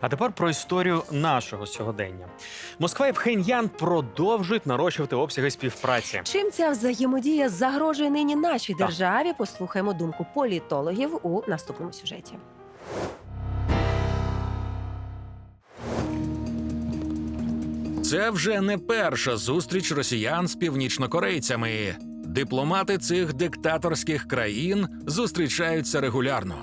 А тепер про історію нашого сьогодення. Москва і Пхеньян продовжують нарощувати обсяги співпраці. Чим ця взаємодія загрожує нині нашій державі? Послухаємо думку політологів у наступному сюжеті. Це вже не перша зустріч росіян з північнокорейцями. Дипломати цих диктаторських країн зустрічаються регулярно.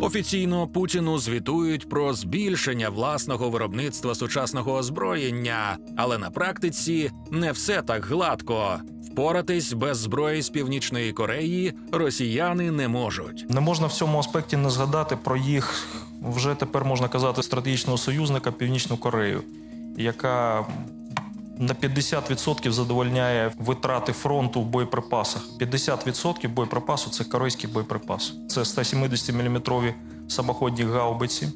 Офіційно Путіну звітують про збільшення власного виробництва сучасного озброєння, але на практиці не все так гладко. Впоратись без зброї з північної Кореї росіяни не можуть. Не можна в цьому аспекті не згадати про їх вже тепер можна казати стратегічного союзника Північну Корею, яка на 50% задовольняє витрати фронту в боєприпасах. 50% боєприпасу це корейський боєприпас. Це 170-мм самоходні гаубиці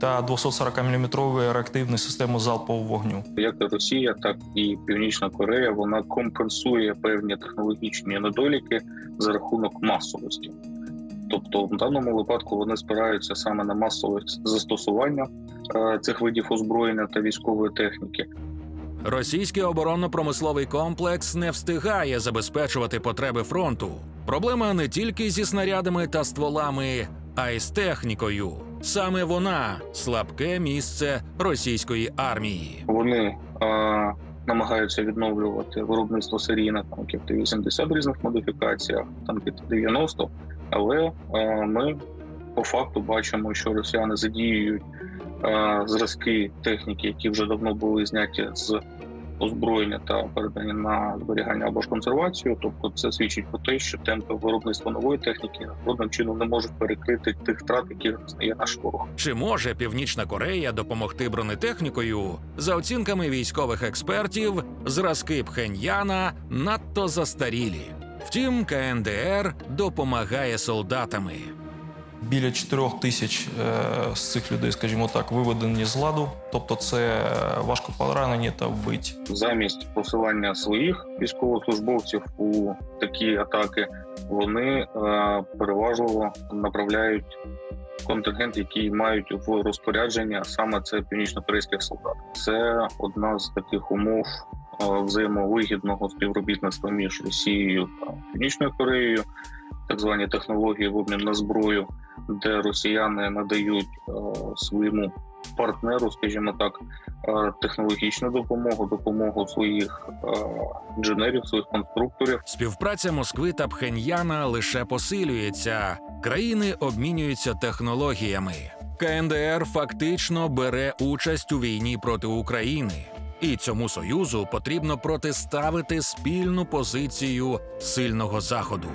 та 240-мм реактивні системи залпового вогню. як Росія, так і Північна Корея, вона компенсує певні технологічні недоліки за рахунок масовості. Тобто, в даному випадку вони спираються саме на масове застосування е, цих видів озброєння та військової техніки. Російський оборонно-промисловий комплекс не встигає забезпечувати потреби фронту. Проблема не тільки зі снарядами та стволами, а й з технікою. Саме вона слабке місце російської армії. Вони е, намагаються відновлювати виробництво серійних танків Т-80 в різних модифікаціях, танки Т-90, але е, ми по факту бачимо, що росіяни задіюють зразки техніки, які вже давно були зняті з озброєння та передані на зберігання або ж консервацію. Тобто, це свідчить про те, що темпи виробництва нової техніки жодним чином не можуть перекрити тих втрат, які зазнає наш ворог. Чи може Північна Корея допомогти бронетехнікою? За оцінками військових експертів, зразки Пхеньяна надто застарілі. Втім, КНДР допомагає солдатами. Біля 4 тисяч е, з цих людей, скажімо так, виведені з ладу, тобто це важко поранені та вбиті. замість посилання своїх військовослужбовців у такі атаки, вони е, переважливо направляють контингент, який мають в розпорядження саме це північно-корейських солдат. Це одна з таких умов е, взаємовигідного співробітництва між Росією та Північною Кореєю, так звані технології в обмін на зброю, де росіяни надають е, своєму партнеру, скажімо так, е, технологічну допомогу, допомогу своїх е, інженерів, своїх конструкторів. Співпраця Москви та Пхеньяна лише посилюється. Країни обмінюються технологіями. КНДР фактично бере участь у війні проти України. І цьому союзу потрібно протиставити спільну позицію сильного заходу.